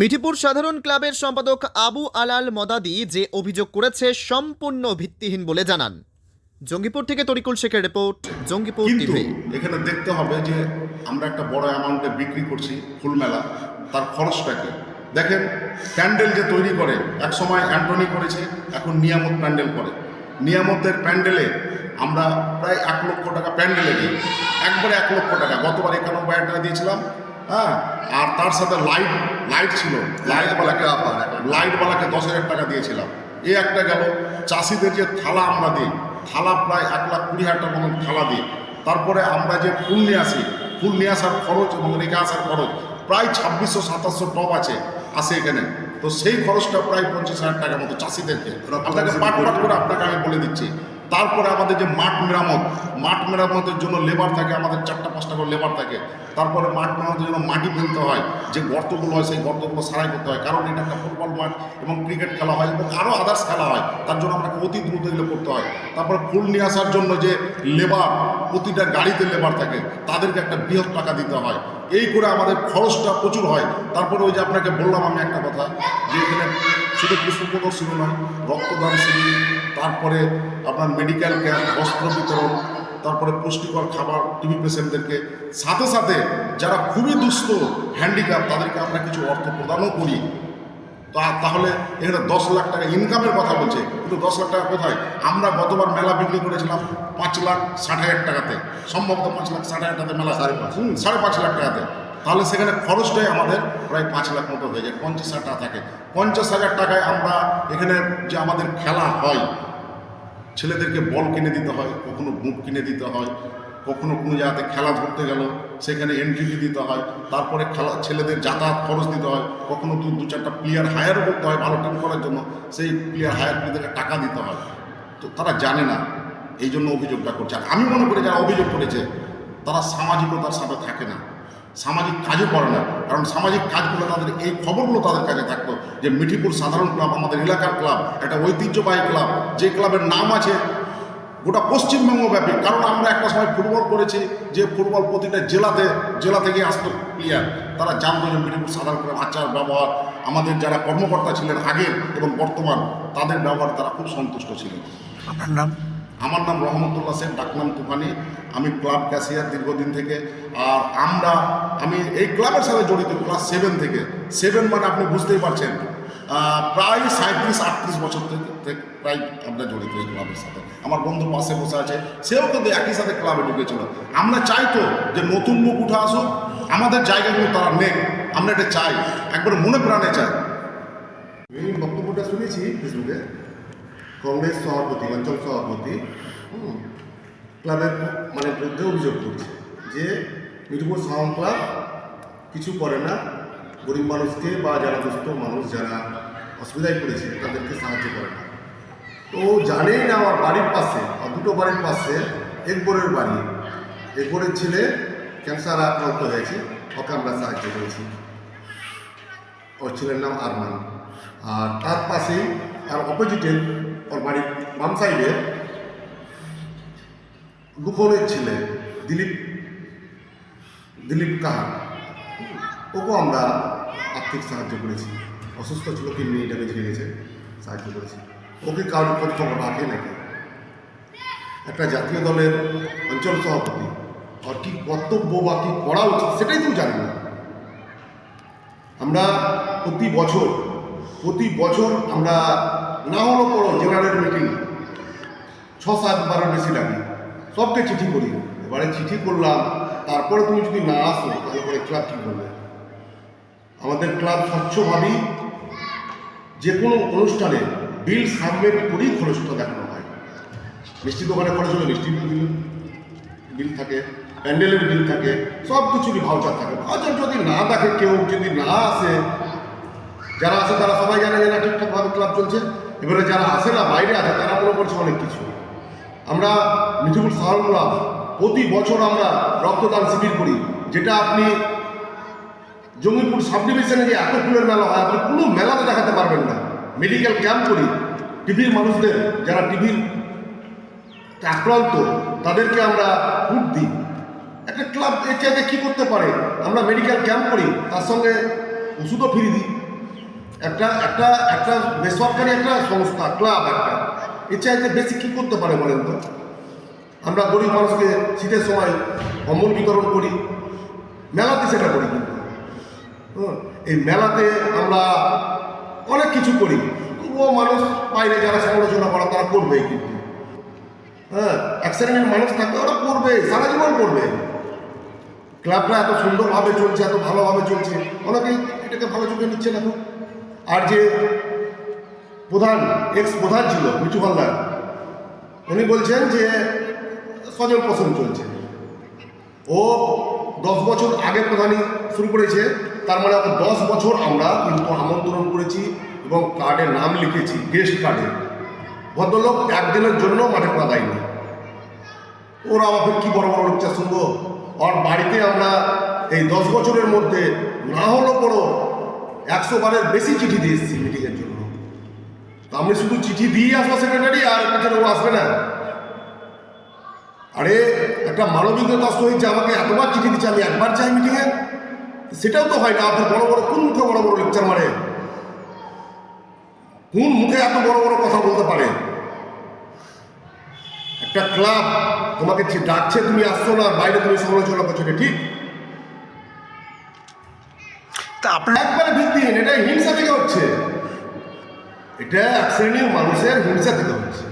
মিঠিপুর সাধারণ ক্লাবের সম্পাদক আবু আলাল মদাদি যে অভিযোগ করেছে সম্পূর্ণ ভিত্তিহীন বলে জানান। জঙ্গিপুর থেকে তরিকুল শেখের রিপোর্ট জঙ্গিপুর কিন্তু টিভি। এখানে দেখতে হবে যে আমরা একটা বড় অ্যামাউন্টে বিক্রি করছি ফুল মেলা তার খরচটা কি? দেখেন প্যান্ডেল যে তৈরি করে এক সময় অ্যান্টনি করেছে এখন নিয়ামত প্যান্ডেল করে। নিয়ামতের প্যান্ডেলে আমরা প্রায় এক লক্ষ টাকা প্যান্ডেলে দিই। একবারে এক লক্ষ টাকা গতবার একানব্বই হাজার টাকা দিয়েছিলাম হ্যাঁ? আর তার সাথে লাইট লাইট ছিল। লাইটওয়ালাকে লাইটওয়ালাকে দশ হাজার টাকা দিয়েছিলাম। এ একটা গেল। চাষিদের যে থালা আমরা দিই, থালা প্রায় এক লাখ কুড়ি হাজার টাকা থালা দিই। তারপরে আমরা যে ফুল নিয়ে আসি, ফুল নিয়ে আসার খরচ এবং রেখে আসার খরচ প্রায় ছাব্বিশশো, সাতাশশো টপ আছে আসে এখানে। তো সেই খরচটা প্রায় পঞ্চাশ হাজার টাকার মতো চাষিদেরকে। আপনাকে পাট পাট করে আপনাকে আমি বলে দিচ্ছি। তারপরে আমাদের যে মাঠ মেরামত, মাঠ মেরামতের জন্য লেবার থাকে, আমাদের চারটা পাঁচটা করে লেবার থাকে। তারপরে মাঠ মেরামতের জন্য মাটি ফেলতে হয়, যে গর্তগুলো হয় সেই গর্তগুলো সারাই করতে হয়। কারণ এটা একটা ফুটবল মাঠ এবং ক্রিকেট খেলা হয় এবং আরও আদার্স খেলা হয়, তার জন্য আপনাকে অতি দ্রুত এগুলো করতে হয়। তারপরে ফুল নিয়ে আসার জন্য যে লেবার প্রতিটা গাড়িতে লেবার থাকে, তাদেরকে একটা বৃহৎ টাকা দিতে হয়। এই করে আমাদের খরচটা প্রচুর হয়। তারপরে ওই যে আপনাকে বললাম আমি একটা কথা, যে এখানে শুধু পুষ্প প্রদর্শনী নয়, রক্তদান শিবির তারপরে আপনার মেডিকেল ক্যাম্প বস্ত্র বিতরণ তারপরে পুষ্টিকর খাবার টিবি পেশেন্টদেরকে সাথে সাথে যারা খুবই দুস্থ হ্যান্ডিক্যাপ তাদেরকে আমরা কিছু অর্থ প্রদানও করি। তা তাহলে এখানে দশ লাখ টাকা ইনকামের কথা বলছে কিন্তু দশ লাখ টাকা কোথায়? আমরা গতবার মেলা বিক্রি করেছিলাম পাঁচ লাখ ষাট হাজার টাকাতে। সম্ভবত পাঁচ লাখ ষাট হাজার টাকাতে মেলা। সাড়ে পাঁচ। হুম, সাড়ে পাঁচ লাখ টাকাতে। তাহলে সেখানে খরচটাই আমাদের প্রায় পাঁচ লাখ মতো হয়ে যায় পঞ্চাশ হাজার টাকা থাকে। পঞ্চাশ হাজার টাকায় আমরা এখানে যে আমাদের খেলা হয় ছেলেদেরকে বল কিনে দিতে হয়, কখনো বুট কিনে দিতে হয়, কখনো কোনো জায়গাতে খেলা ধরতে গেল, সেখানে এন্ট্রি দিতে হয়, তারপরে খেলা, ছেলেদের যাতায়াত খরচ দিতে হয়, কখনো দু দু চারটা প্লেয়ার হায়ারও করতে হয় ভালো টিম করার জন্য, সেই প্লেয়ার হায়ার প্লেয়ারদেরকে টাকা দিতে হয়। তো তারা জানে না, এই জন্য অভিযোগটা করছে। আর আমি মনে করি যারা অভিযোগ করেছে, তারা সামাজিকতার সাথে থাকে না। সামাজিক কাজও করে না। কারণ সামাজিক কাজগুলো তাদের, এই খবরগুলো তাদের কাছে থাকতো যে মিঠিপুর সাধারণ ক্লাব, আমাদের এলাকার ক্লাব, একটা ঐতিহ্যবাহী ক্লাব, যে ক্লাবের নাম আছে গোটা পশ্চিমবঙ্গ ব্যাপী। কারণ আমরা একটা সময় ফুটবল করেছি যে ফুটবল প্রতিটা জেলাতে, জেলা থেকে আসতো প্লেয়ার তারা জানতো যে মিঠিপুর সাধারণ ক্লাব আচার, ব্যবহার, আমাদের যারা কর্মকর্তা ছিলেন আগের এবং বর্তমান, তাদের ব্যবহার তারা খুব সন্তুষ্ট ছিলেন। আপনার নাম? আমার নাম রহমতুল্লাহ সেন, ডাকনাম তুফানি। আমি ক্লাব ক্যাশিয়ার দীর্ঘদিন থেকে। আর আমরা, আমি এই ক্লাবের সাথে জড়িত, ক্লাস সেভেন থেকে। সেভেন মানে আপনি বুঝতেই পারছেন প্রায় সাঁত্রিশ আটত্রিশ বছর থেকে প্রায় আমরা জড়িত এই ক্লাবের সাথে। আমার বন্ধু পাশে বসে আছে, সেও কিন্তু একই সাথে ক্লাবে ঢুকেছিল। আমরা চাই তো যে নতুন মুখ উঠে আসুক, আমাদের জায়গাগুলো তারা নেই আমরা এটা চাই। একবার মনে প্রাণে চাই। বক্তব্যটা শুনেছি ফেসবুকে। কংগ্রেস সভাপতি, অঞ্চল সভাপতি ক্লাবের মানে বিরুদ্ধে অভিযোগ করছে যে মিঠুপুর সাউন্ড ক্লাব কিছু করে না। গরিব মানুষকে বা যারা দুস্থ মানুষ, যারা অসুবিধায় পড়েছে, তাদেরকে সাহায্য করে না। তো জানেই না আমার বাড়ির পাশে আর দুটো বাড়ির পাশে, একবরের বাড়ি। একবরের ছেলে ক্যান্সার আক্রান্ত হয়েছে, ওকে আমরা সাহায্য করেছি। ওর ছেলের নাম আরমান। আর তার পাশেই আর অপোজিটে ওর বাড়ির বাম সাইডে দুপুরের ছেলে দিলীপ দিলীপ কাহা। ওকেও আমরা আর্থিক সাহায্য করেছি। অসুস্থ ছিল কিডনি ড্যামেজ হয়ে গেছে, সাহায্য করেছি। ওকে কারোর খোঁজ খবর রাখে নাকি? একটা জাতীয় দলের অঞ্চল সভাপতি আর কি কর্তব্য বা কী করা উচিত সেটাই তো জানি না। আমরা প্রতি বছর প্রতি বছর আমরা না হলো কোনো জেনারেল মিটিং। ছ সাত বারের বেশি লাগে সবকে চিঠি করি। এবারে চিঠি করলাম, তারপরে তুমি যদি না আসো, তাহলে পরে ক্লাব কী করবে? আমাদের ক্লাব স্বচ্ছভাবেই যে কোনো অনুষ্ঠানে বিল সাবমিট করেই খরচটা দেখানো হয়। মিষ্টি দোকানে খরচ হলে মিষ্টি বিল বিল থাকে, প্যান্ডেলের বিল থাকে সব কিছুরই ভাউচার থাকে। ভাউচার যদি না দেখে কেউ, যদি না আসে, যারা আসে তারা সবাই জানে যে না ঠিকঠাকভাবে ক্লাব চলছে। এবারে যারা আসে না, বাইরে আছে, তারা মনে করছে অনেক কিছু। আমরা মিঠুপুর ক্লাব প্রতি বছর আমরা রক্তদান শিবির করি, যেটা আপনি জঙ্গিপুর সাব ডিভিশনে যে এত ফুলের মেলা হয়, আপনি কোনো মেলাতে দেখাতে পারবেন না। মেডিকেল ক্যাম্প করি, টিভির মানুষদের, যারা টিভির আক্রান্ত, তাদেরকে আমরা ফুট দিই। একটা ক্লাব এর চাইতে কী করতে পারে, আমরা মেডিকেল ক্যাম্প করি, তার সঙ্গে ওষুধও ফ্রি দিই। একটা একটা একটা বেসরকারি একটা সংস্থা, ক্লাব একটা। এর চাইতে বেশি কী করতে পারে বলেন তো? আমরা গরিব মানুষকে শীতের সময় কম্বল বিতরণ করি, মেলাতে সেটা করি কিন্তু। এই মেলাতে আমরা অনেক কিছু করি। তবুও মানুষ বাইরে যারা সমালোচনা করা তারা করবেই কিন্তু। হ্যাঁ এক শ্রেণির মানুষ থাকলে ওরা করবে, সারা জীবন করবে। ক্লাবটা এত সুন্দরভাবে চলছে, এত ভালোভাবে চলছে। অনেকেই এটাকে ভালো চোখে নিচ্ছে না তো। আর যে প্রধান এক্স প্রধান ছিল, মিঠু হালদার, উনি বলছেন যে সজল পোষণ চলছে। ও দশ বছর আগে প্রধানই শুরু করেছে, তার মানে দশ বছর আমরা কিন্তু আমন্ত্রণ করেছি এবং কার্ডে নাম লিখেছি গেস্ট কার্ডে ভদ্রলোক একদিনের জন্য মাঠে পা দেয়নি। ওরা আমাকে কি বড় বড় লোকচা শুনব? ওর বাড়িতে আমরা এই দশ বছরের মধ্যে না হলো বড় একশো বারের বেশি চিঠি দিয়ে এসেছি মিটিংয়ের জন্য। তো আমি শুধু চিঠি দিয়ে আসব সেক্রেটারি আর কাছে ও আসবে না। আরে, একটা মানবিক দশ হয়েছে আমাকে এতবার চিঠি দিচ্ছে, আমি একবার চাই মিটিংয়ে সেটাও তো হয় না আপনার বড় বড়, কোন মুখে বড় বড় লেকচার মারে? কোন মুখে এত বড় বড় কথা বলতে পারে? একটা ক্লাব তোমাকে ডাকছে, তুমি আসছো না, বাইরে তুমি সমালোচনা করছ ঠিক? তা আপনার একবারে ভিত্তিহীন এটা হিংসা থেকে হচ্ছে। এটা এক শ্রেণির মানুষের হিংসা থেকে হচ্ছে।